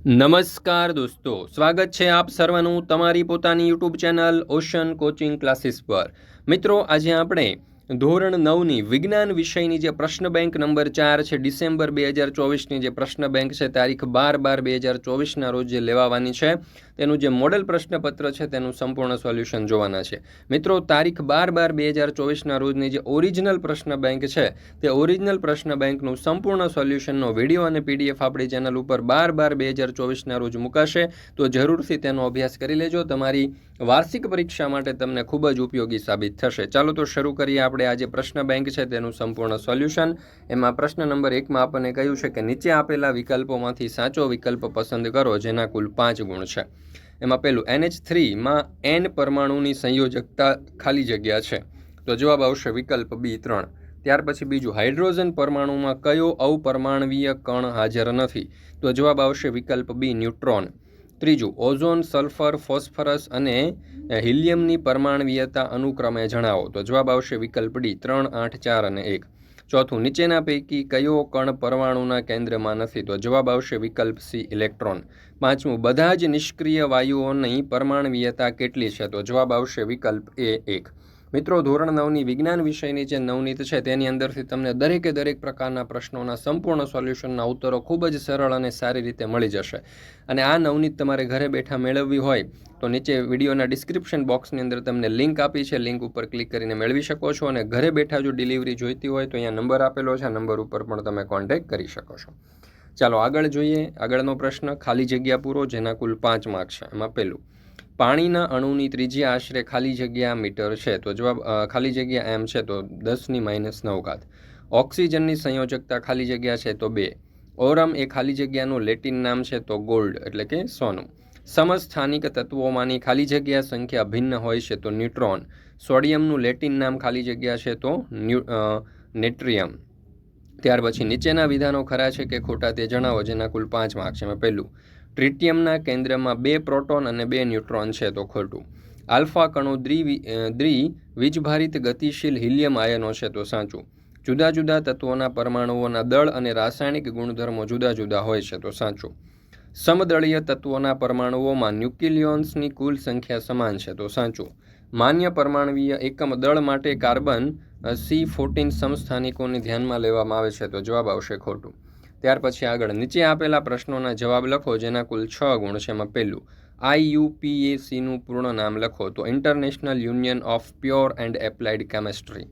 નમસ્કાર દોસ્તો, સ્વાગત છે આપ સર્વનું તમારી પોતાની YouTube channel ocean coaching classes પર. મિત્રો, આજે આપણે ધોરણ નવની વિજ્ઞાન વિષયની જે પ્રશ્ન બેંક નંબર ચાર છે, ડિસેમ્બર બે હજાર ચોવીસની જે પ્રશ્ન બેંક છે, તારીખ બાર બાર બે હજાર ચોવીસના રોજ જે લેવાવાની છે તેનું જે મોડેલ પ્રશ્નપત્ર છે તેનું સંપૂર્ણ સોલ્યુશન જોવાના છે. મિત્રો, તારીખ બાર બાર બે હજાર ચોવીસના રોજની જે ઓરિજિનલ પ્રશ્ન બેંક છે, તે ઓરિજિનલ પ્રશ્ન બેંકનું સંપૂર્ણ સોલ્યુશનનો વીડિયો અને પીડીએફ આપણી ચેનલ ઉપર બાર બાર બે હજાર ચોવીસના રોજ મુકાશે. તો જરૂરથી તેનો અભ્યાસ કરી લેજો. તમારી વાર્ષિક પરીક્ષા માટે તમને ખૂબ જ ઉપયોગી સાબિત થશે. ચાલો તો શરૂ કરીએ આપણે આ જે પ્રશ્ન બેંક છે તેનું સંપૂર્ણ સોલ્યુશન. એમાં પ્રશ્ન નંબર એકમાં આપણને કહ્યું છે કે નીચે આપેલા વિકલ્પોમાંથી સાચો વિકલ્પ પસંદ કરો, જેના કુલ પાંચ ગુણ છે. એમાં પહેલું એનએચ થ્રીમાં એન પરમાણુની સંયોજકતા ખાલી જગ્યા છે. તો જવાબ આવશે વિકલ્પ બી ત્રણ. ત્યાર પછી બીજું, હાઇડ્રોજન પરમાણુમાં કયો અવપરમાણવીય કણ હાજર નથી? તો જવાબ આવશે વિકલ્પ બી ન્યુટ્રોન. ત્રીજું, ઓઝોન, સલ્ફર, ફોસ્ફરસ અને હિલિયમની પરમાણવીયતા અનુક્રમે જણાવો. તો જવાબ આવશે વિકલ્પ ડી ત્રણ, આઠ, ચાર અને એક. ચોથું નીચેના પૈકી કયો કણ પરમાણુના કેન્દ્રમાં નથી? તો જવાબ આવશે વિકલ્પ સી, ઇલેક્ટ્રોન. પાંચમું, બધા જ નિષ્ક્રિય વાયુઓની પરમાણવીયતા કેટલી છે? તો જવાબ આવશે વિકલ્પ એ એક. મિત્રો, ધોરણ નવની વિજ્ઞાન વિષયની જે નવનીત છે, તેની અંદરથી તમને દરેકે દરેક પ્રકારના પ્રશ્નોના સંપૂર્ણ સોલ્યુશનના ઉત્તરો ખૂબ જ સરળ અને સારી રીતે મળી જશે. અને આ નવનીત તમારે ઘરે બેઠા મેળવવી હોય, તો નીચે વિડીયોના ડિસ્ક્રિપ્શન બોક્સની અંદર તમને લિંક આપી છે. લિંક ઉપર ક્લિક કરીને મેળવી શકો છો અને ઘરે બેઠા જો ડિલિવરી જોઈતી હોય, તો અહીંયા નંબર આપેલો છે. આ નંબર ઉપર પણ તમે કોન્ટેક્ટ કરી શકો છો. ચાલો આગળ જોઈએ. આગળનો પ્રશ્ન, ખાલી જગ્યા પૂરો, જેના કુલ પાંચ માર્ક છે. એમાં પહેલું પાણીના અણુની ત્રીજી આશરે ખાલી જગ્યા મીટર છે. તો જવાબ ખાલી જગ્યા એમ છે, તો દસની માઇનસ નવઘાત. ઓક્સિજનની સંયોજકતા ખાલી જગ્યા છે, તો બે. ઓરમ એ ખાલી જગ્યાનું લેટિન નામ છે, તો ગોલ્ડ, એટલે કે સોનું. સમસ્થાનિક તત્વોમાંની ખાલી જગ્યા સંખ્યા ભિન્ન હોય છે, તો ન્યુટ્રોન. સોડિયમનું લેટિન નામ ખાલી જગ્યા છે, તો નેટ્રિયમ. ત્યાર પછી નીચેના વિધાનો ખરા છે કે ખોટા તે જણાવો, જેના કુલ પાંચ માર્ક છે. મેં પહેલું. ટ્રિટિયમના કેન્દ્રમાં બે પ્રોટોન અને બે ન્યુટ્રોન છે તો ખોટું. આલ્ફા કણો દ્રિ વીજભારિત ગતિશીલ હિલિયમ આયનો છે તો સાચું. જુદા જુદા તત્વોના પરમાણુઓના દળ અને રાસાયણિક ગુણધર્મો જુદા જુદા હોય છે તો સાચું. સમદળીય તત્વોના પરમાણુઓમાં ન્યુક્લિયોન્સની કુલ સંખ્યા સમાન છે તો સાચું. માન્ય પરમાણવીય એકમ દળ માટે કાર્બન સી ફોર્ટીન સમસ્થાનિકોને ધ્યાનમાં લેવામાં આવે છે તો જવાબ આવશે ખોટું. ત્યાર પછી આગળ નીચે આપેલા પ્રશ્નોના જવાબ લખો, જેના કુલ છ ગુણ છે એમાં પહેલું આઈયુપીએસીનું પૂર્ણ નામ લખો તો international union of pure and applied chemistry.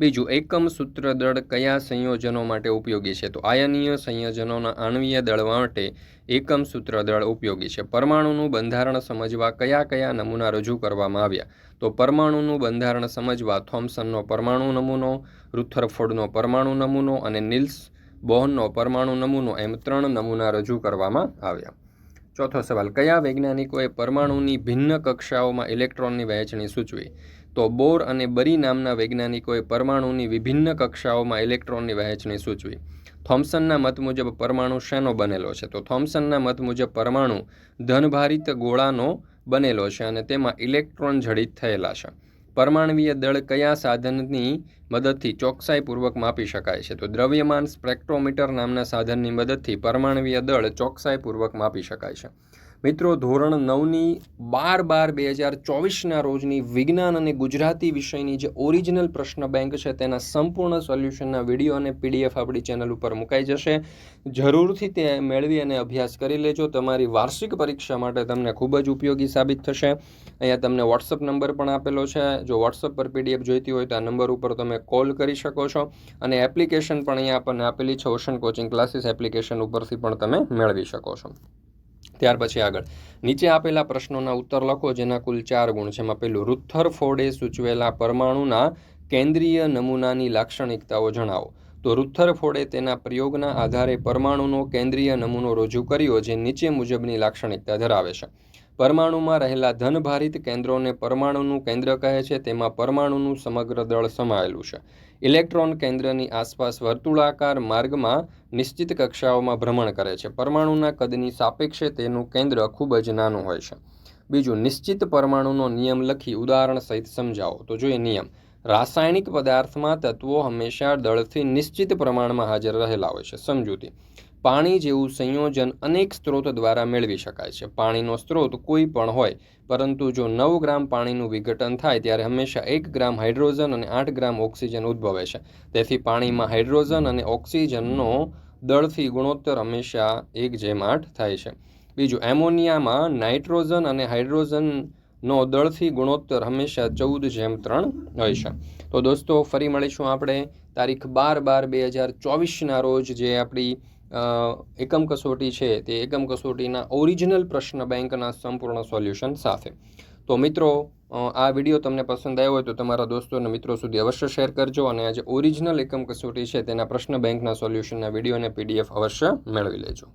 બીજું, એકમ સૂત્ર દળ કયા સંયોજનો માટે ઉપયોગી છે? તો આયનીય સંયોજનોના આણવીય દળ માટે એકમ સૂત્ર દળ ઉપયોગી છે. પરમાણુનું બંધારણ સમજવા કયા કયા નમૂના રજૂ કરવામાં આવ્યા? તો પરમાણુનું બંધારણ સમજવા થોમ્સનનો પરમાણુ નમૂનો, રુથરફોર્ડનો પરમાણુ નમૂનો અને નિલ્સ બોહનનો પરમાણુ નમૂનો એમ ત્રણ નમૂના રજૂ કરવામાં આવ્યા. ચોથો સવાલ, કયા વૈજ્ઞાનિકોએ પરમાણુની ભિન્ન કક્ષાઓમાં ઇલેક્ટ્રોનની વહેંચણી સૂચવી? તો બોર અને બરી નામના વૈજ્ઞાનિકોએ પરમાણુની વિભિન્ન કક્ષાઓમાં ઇલેક્ટ્રોનની વહેંચણી સૂચવી. થોમ્સનના મત મુજબ પરમાણુ શેનો બનેલો છે? તો થોમ્સનના મત મુજબ પરમાણુ ધનભારિત ગોળાનો બનેલો છે અને તેમાં ઇલેક્ટ્રોન જડિત થયેલા છે. પરમાણવીય દળ કયા સાધનની મદદથી ચોકસાઈપૂર્વક માપી શકાય છે? તો દ્રવ્યમાન સ્પેક્ટ્રોમીટર નામના સાધનની મદદથી પરમાણવીય દળ ચોકસાઈપૂર્વક માપી શકાય છે. મિત્રો, ધોરણ નવની બાર બાર બે હજાર ચોવીસના રોજની વિજ્ઞાન અને ગુજરાતી વિષયની જે ઓરિજિનલ પ્રશ્ન બેંક છે, તેના સંપૂર્ણ સોલ્યુશનના વીડિયો અને પીડીએફ આપણી ચેનલ ઉપર મુકાઈ જશે. જરૂરથી તે મેળવી અને અભ્યાસ કરી લેજો. તમારી વાર્ષિક પરીક્ષા માટે તમને ખૂબ જ ઉપયોગી સાબિત થશે. અહીંયા તમને વોટ્સઅપ નંબર પણ આપેલો છે. જો વોટ્સઅપ પર પીડીએફ જોઈતી હોય તો આ નંબર ઉપર તમે કોલ કરી શકો છો. અને એપ્લિકેશન પણ અહીંયા આપણને આપેલી છે. ઓશન કોચિંગ ક્લાસીસ એપ્લિકેશન ઉપરથી પણ તમે મેળવી શકો છો. ત્યાર પછી આગળ. નીચે આપેલા પ્રશ્નોના ઉત્તર લખો, જેના કુલ ચાર ગુણ છે. એમાં પેલું રુથર ફોર્ડે સૂચવેલા પરમાણુના કેન્દ્રીય નમૂનાની લાક્ષણિકતાઓ જણાવો. તો રુથરફોર્ડે તેના પ્રયોગના આધારે પરમાણુનો કેન્દ્રીય નમૂનો રજૂ કર્યો, જે નીચે મુજબની લાક્ષણિકતા ધરાવે છે. પરમાણુમાં રહેલા ધનભારિત કેન્દ્રોને પરમાણુનું કેન્દ્ર કહે છે, તેમાં પરમાણુનું સમગ્ર દળ સમાયેલું છે. ઇલેક્ટ્રોન કેન્દ્રની આસપાસ વર્તુળાકાર માર્ગમાં નિશ્ચિત કક્ષાઓમાં ભ્રમણ કરે છે. પરમાણુના કદની સાપેક્ષે તેનું કેન્દ્ર ખૂબ જ નાનું હોય છે. બીજું, નિશ્ચિત પરમાણુનો નિયમ લખી ઉદાહરણ સહિત સમજાવો. તો જોઈએ નિયમ. રાસાયણિક પદાર્થમાં તત્વો હંમેશા દળથી નિશ્ચિત પ્રમાણમાં હાજર રહેલા હોય છે. સમજૂતી. પાણી જેવું સંયોજન અનેક સ્ત્રોત દ્વારા મેળવી શકાય છે. પાણીનો સ્ત્રોત કોઈ પણ હોય, પરંતુ જો નવ ગ્રામ પાણીનું વિઘટન થાય, ત્યારે હંમેશા એક ગ્રામ હાઇડ્રોજન અને આઠ ગ્રામ ઓક્સિજન ઉદ્ભવે છે. તેથી પાણીમાં હાઇડ્રોજન અને ઓક્સિજનનો દળથી ગુણોત્તર હંમેશા એક જેમ આઠ થાય છે. બીજું, એમોનિયામાં નાઇટ્રોજન અને હાઇડ્રોજનનો દળથી ગુણોત્તર હંમેશા ચૌદ જેમ ત્રણ હોય છે. તો દોસ્તો, ફરી મળીશું આપણે તારીખ બાર બાર બે હજાર ચોવીસના રોજ જે આપણી એકમ કસોટી છે તે એકમ કસોટીના ઓરિજિનલ પ્રશ્ન બેંકના સંપૂર્ણ સોલ્યુશન સાથે. તો મિત્રો આ વીડિયો તમને પસંદ આવ્યો હોય તો તમારા દોસ્તો અને મિત્રો સુધી અવશ્ય શેર કરજો અને આ જે ઓરિજિનલ એકમ કસોટી છે તેના પ્રશ્ન બેંકના સોલ્યુશનના વીડિયો અને પીડીએફ અવશ્ય મેળવી લેજો.